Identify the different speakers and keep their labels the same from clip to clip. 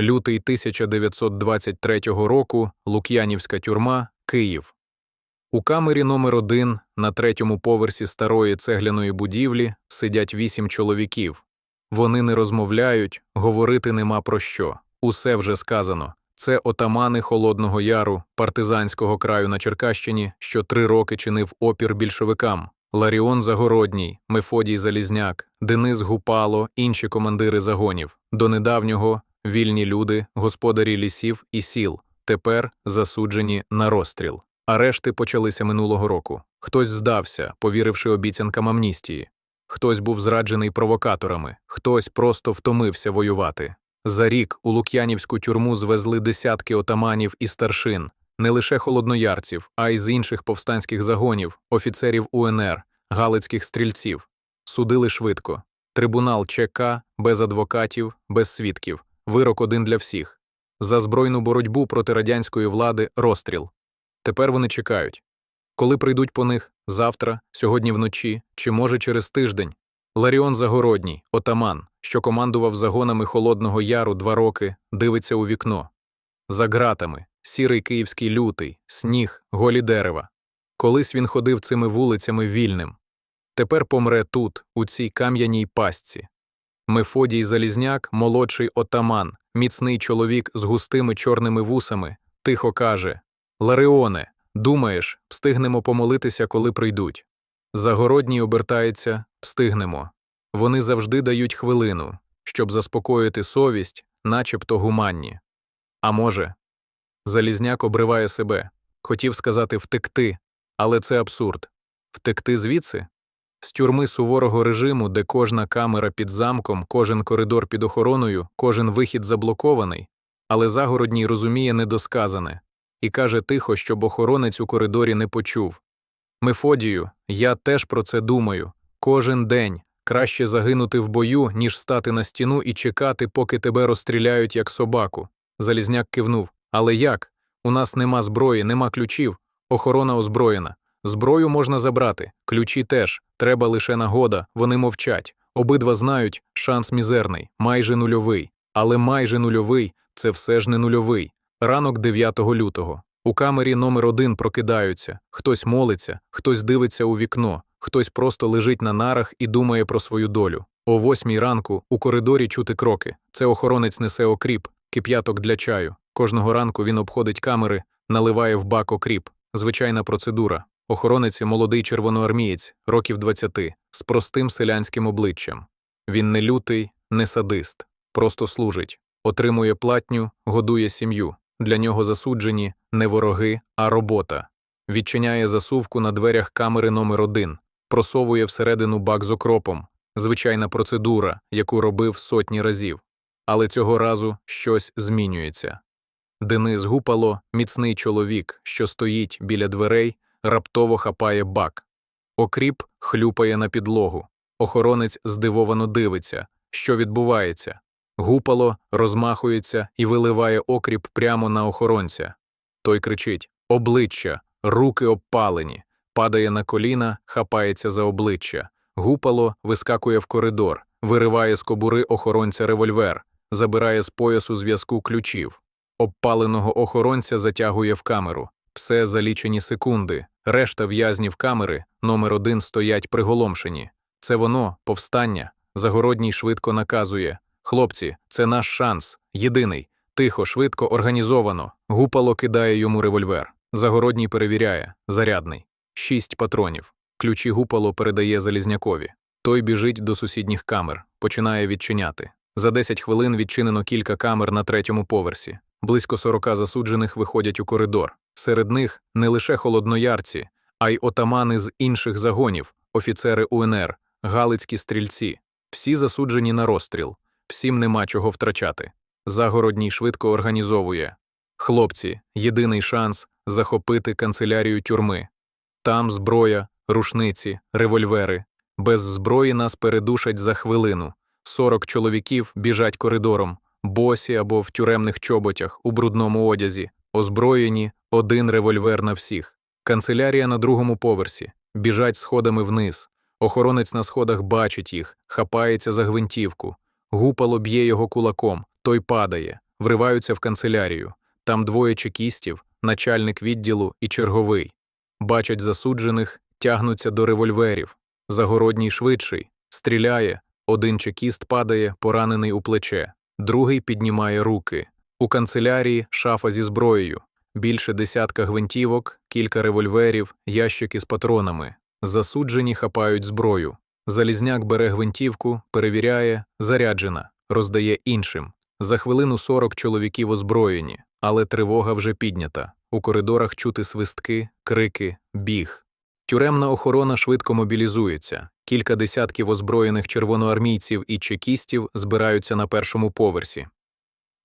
Speaker 1: Лютий 1923 року, Лук'янівська тюрма, Київ. У камері номер 1 на третьому поверсі старої цегляної будівлі сидять вісім чоловіків. Вони не розмовляють, говорити нема про що. Усе вже сказано. Це отамани Холодного Яру, партизанського краю на Черкащині, що три роки чинив опір більшовикам. Ларіон Загородній, Мефодій Залізняк, Денис Гупало, інші командири загонів. До недавнього вільні люди, господарі лісів і сіл, тепер засуджені на розстріл. Арешти почалися минулого року. Хтось здався, повіривши обіцянкам амністії. Хтось був зраджений провокаторами, хтось просто втомився воювати. За рік у Лук'янівську тюрму звезли десятки отаманів і старшин, не лише холодноярців, а й з інших повстанських загонів, офіцерів УНР, галицьких стрільців. Судили швидко. Трибунал ЧК без адвокатів, без свідків. Вирок один для всіх. За збройну боротьбу проти радянської влади розстріл. Тепер вони чекають. Коли прийдуть по них завтра, сьогодні вночі, чи може через тиждень. Ларіон Загородній, отаман, що командував загонами Холодного Яру два роки, дивиться у вікно. За ґратами, сірий київський лютий, сніг, голі дерева. Колись він ходив цими вулицями вільним. Тепер помре тут, у цій кам'яній пастці. Мефодій Залізняк, молодший отаман, міцний чоловік з густими чорними вусами, тихо каже Ларіоне, думаєш, встигнемо помолитися, коли прийдуть. Загородній обертається, встигнемо. Вони завжди дають хвилину, щоб заспокоїти совість, начебто гуманні. А може, Залізняк обриває себе, хотів сказати втекти, але це абсурд. Втекти звідси? З тюрми суворого режиму, де кожна камера під замком, кожен коридор під охороною, кожен вихід заблокований, але Загородній розуміє недосказане і каже тихо, щоб охоронець у коридорі не почув. Мефодію, я теж про це думаю. Кожен день краще загинути в бою, ніж стати на стіну і чекати, поки тебе розстріляють як собаку. Залізняк кивнув. Але як? У нас нема зброї, нема ключів, охорона озброєна. Зброю можна забрати, ключі теж, треба лише нагода, вони мовчать. Обидва знають, шанс мізерний, майже нульовий. Але майже нульовий це все ж не нульовий. Ранок 9 лютого. У камері номер один прокидаються, хтось молиться, хтось дивиться у вікно, хтось просто лежить на нарах і думає про свою долю. О восьмій ранку у коридорі чути кроки. Це охоронець несе окріп, кип'яток для чаю. Кожного ранку він обходить камери, наливає в бак окріп. Звичайна процедура. Охоронець молодий червоноармієць, років 20, з простим селянським обличчям. Він не лютий, не садист, просто служить, отримує платню, годує сім'ю. Для нього засуджені не вороги, а робота. Відчиняє засувку на дверях камери номер 1 просовує всередину бак з окропом. Звичайна процедура, яку робив сотні разів. Але цього разу щось змінюється. Денис Гупало, міцний чоловік, що стоїть біля дверей, раптово хапає бак. Окріп хлюпає на підлогу. Охоронець здивовано дивиться, що відбувається. Гупало розмахується і виливає окріп прямо на охоронця. Той кричить обличчя, руки обпалені, падає на коліна, хапається за обличчя. Гупало вискакує в коридор, вириває з кобури охоронця револьвер, забирає з поясу зв'язку ключів. Обпаленого охоронця затягує в камеру. Все за лічені секунди. Решта в'язнів камери номер один стоять приголомшені. Це воно, повстання. Загородній швидко наказує Хлопці, це наш шанс. Єдиний. Тихо, швидко, організовано. Гупало кидає йому револьвер. Загородній перевіряє. Зарядний. Шість патронів. Ключі гупало передає Залізнякові. Той біжить до сусідніх камер, починає відчиняти. За 10 хвилин відчинено кілька камер на третьому поверсі. Близько 40 засуджених виходять у коридор. Серед них не лише холодноярці, а й отамани з інших загонів, офіцери УНР, галицькі стрільці. Всі засуджені на розстріл, всім нема чого втрачати. Загородній швидко організовує. Хлопці, єдиний шанс захопити канцелярію тюрми. Там зброя, рушниці, револьвери. Без зброї нас передушать за хвилину. 40 чоловіків біжать коридором, босі або в тюремних чоботях, у брудному одязі, озброєні, один револьвер на всіх. Канцелярія на другому поверсі, біжать сходами вниз. Охоронець на сходах бачить їх, хапається за гвинтівку. Гупало б'є його кулаком, той падає. вриваються в канцелярію. Там двоє чекістів, начальник відділу і черговий. Бачать засуджених, тягнуться до револьверів. Загородній швидший, стріляє, один чекіст падає, поранений у плече, другий піднімає руки. У канцелярії шафа зі зброєю, більше десятка гвинтівок, кілька револьверів, ящики з патронами. Засуджені хапають зброю. Залізняк бере гвинтівку, перевіряє, заряджена, роздає іншим. За хвилину 40 чоловіків озброєні, але тривога вже піднята. У коридорах чути свистки, крики, біг. Тюремна охорона швидко мобілізується. Кілька десятків озброєних червоноармійців і чекістів збираються на першому поверсі.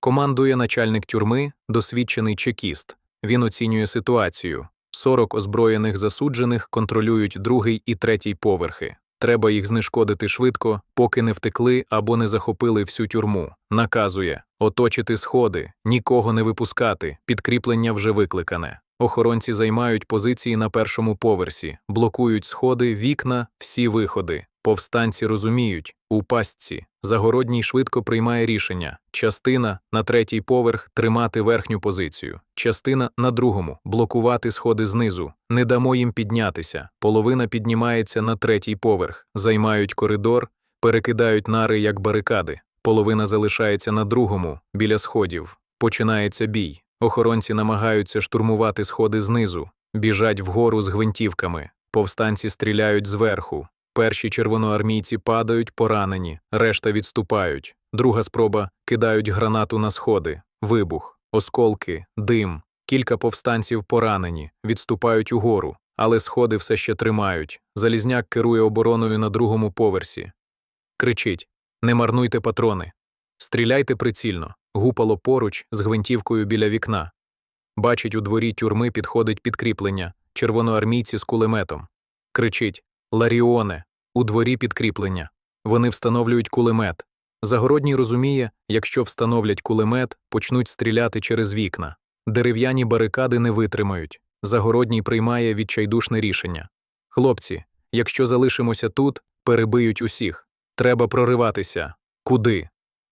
Speaker 1: Командує начальник тюрми, досвідчений чекіст. Він оцінює ситуацію. 40 озброєних засуджених контролюють другий і третій поверхи. Треба їх знешкодити швидко, поки не втекли або не захопили всю тюрму. Наказує оточити сходи, нікого не випускати, підкріплення вже викликане. Охоронці займають позиції на першому поверсі, блокують сходи, вікна, всі виходи. Повстанці розуміють, у пастці. Загородній швидко приймає рішення. Частина на третій поверх тримати верхню позицію, частина на другому блокувати сходи знизу. Не дамо їм піднятися. Половина піднімається на третій поверх, займають коридор, перекидають нари як барикади. Половина залишається на другому, біля сходів. Починається бій. Охоронці намагаються штурмувати сходи знизу, біжать вгору з гвинтівками. Повстанці стріляють зверху. Перші червоноармійці падають поранені, решта відступають. Друга спроба кидають гранату на сходи, вибух, осколки, дим. Кілька повстанців поранені, відступають угору, але сходи все ще тримають. Залізняк керує обороною на другому поверсі. Кричить Не марнуйте патрони. Стріляйте прицільно. Гупало поруч з гвинтівкою біля вікна. Бачить, у дворі тюрми підходить підкріплення, червоноармійці з кулеметом. Кричить Ларіоне, у дворі підкріплення. Вони встановлюють кулемет. Загородній розуміє, якщо встановлять кулемет, почнуть стріляти через вікна. Дерев'яні барикади не витримають. Загородній приймає відчайдушне рішення. Хлопці, якщо залишимося тут, перебиють усіх. Треба прориватися. Куди?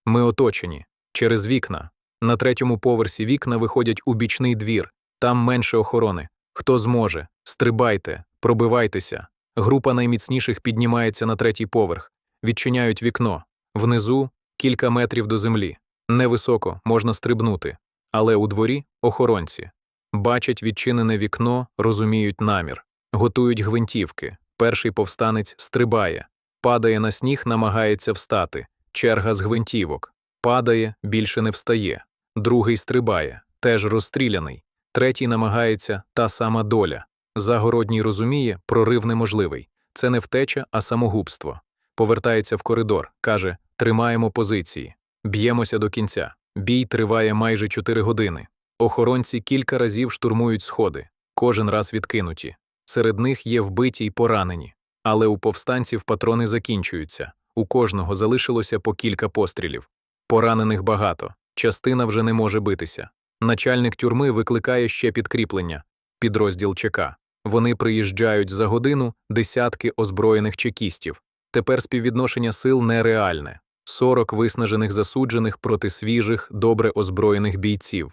Speaker 1: Ми оточені. Через вікна. На третьому поверсі вікна виходять у бічний двір, там менше охорони. Хто зможе, стрибайте, пробивайтеся. Група найміцніших піднімається на третій поверх, відчиняють вікно. Внизу кілька метрів до землі. Невисоко можна стрибнути. Але у дворі охоронці. Бачать відчинене вікно, розуміють намір, готують гвинтівки. Перший повстанець стрибає, падає на сніг, намагається встати. Черга з гвинтівок. Падає, більше не встає. Другий стрибає, теж розстріляний. Третій намагається та сама доля. Загородній розуміє, прорив неможливий. Це не втеча, а самогубство. Повертається в коридор, каже: Тримаємо позиції, б'ємося до кінця. Бій триває майже 4 години. Охоронці кілька разів штурмують сходи, кожен раз відкинуті. Серед них є вбиті й поранені. Але у повстанців патрони закінчуються. У кожного залишилося по кілька пострілів. Поранених багато, частина вже не може битися. Начальник тюрми викликає ще підкріплення, підрозділ ЧК. Вони приїжджають за годину десятки озброєних чекістів. Тепер співвідношення сил нереальне 40 виснажених засуджених проти свіжих, добре озброєних бійців.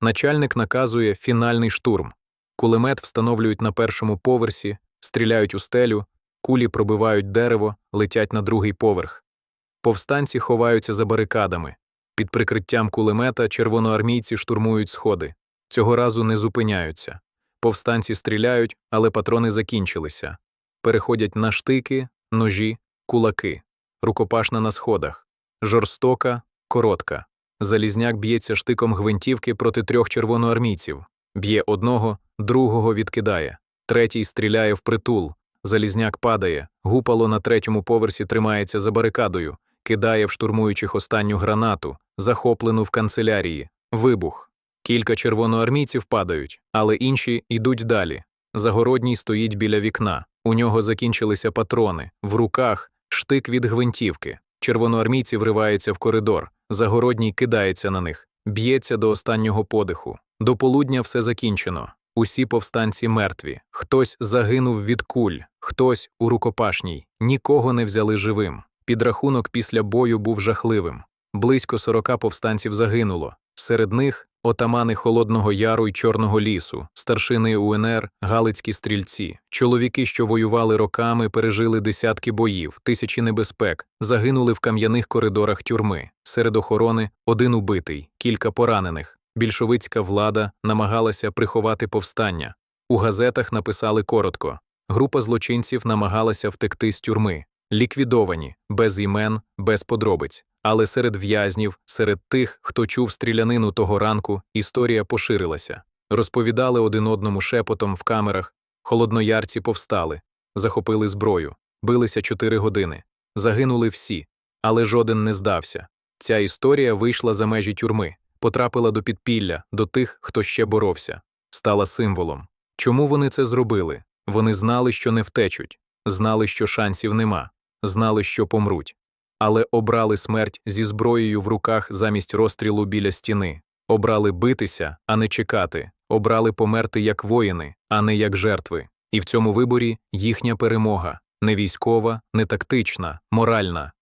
Speaker 1: Начальник наказує фінальний штурм. Кулемет встановлюють на першому поверсі, стріляють у стелю, кулі пробивають дерево, летять на другий поверх. Повстанці ховаються за барикадами. Під прикриттям кулемета червоноармійці штурмують сходи. Цього разу не зупиняються. Повстанці стріляють, але патрони закінчилися. Переходять на штики, ножі, кулаки, рукопашна на сходах, жорстока, коротка. Залізняк б'ється штиком гвинтівки проти трьох червоноармійців, б'є одного, другого відкидає, третій стріляє впритул. Залізняк падає, гупало на третьому поверсі тримається за барикадою, кидає в штурмуючих останню гранату, захоплену в канцелярії. Вибух. Кілька червоноармійців падають, але інші йдуть далі. Загородній стоїть біля вікна. У нього закінчилися патрони, в руках штик від гвинтівки. Червоноармійці вриваються в коридор. Загородній кидається на них, б'ється до останнього подиху. До полудня все закінчено. Усі повстанці мертві. Хтось загинув від куль, хтось у рукопашній, нікого не взяли живим. Підрахунок після бою був жахливим. близько 40 повстанців загинуло. Серед них отамани Холодного Яру й Чорного лісу, старшини УНР, Галицькі стрільці, чоловіки, що воювали роками, пережили десятки боїв, тисячі небезпек, загинули в кам'яних коридорах тюрми. Серед охорони один убитий, кілька поранених. Більшовицька влада намагалася приховати повстання. У газетах написали коротко: група злочинців намагалася втекти з тюрми, ліквідовані, без імен, без подробиць. Але серед в'язнів, серед тих, хто чув стрілянину того ранку, історія поширилася. Розповідали один одному шепотом в камерах, холодноярці повстали, захопили зброю, билися чотири години. Загинули всі, але жоден не здався. Ця історія вийшла за межі тюрми, потрапила до підпілля, до тих, хто ще боровся, стала символом. Чому вони це зробили? Вони знали, що не втечуть, знали, що шансів нема, знали, що помруть. Але обрали смерть зі зброєю в руках замість розстрілу біля стіни, обрали битися, а не чекати, обрали померти як воїни, а не як жертви. І в цьому виборі їхня перемога не військова, не тактична, моральна,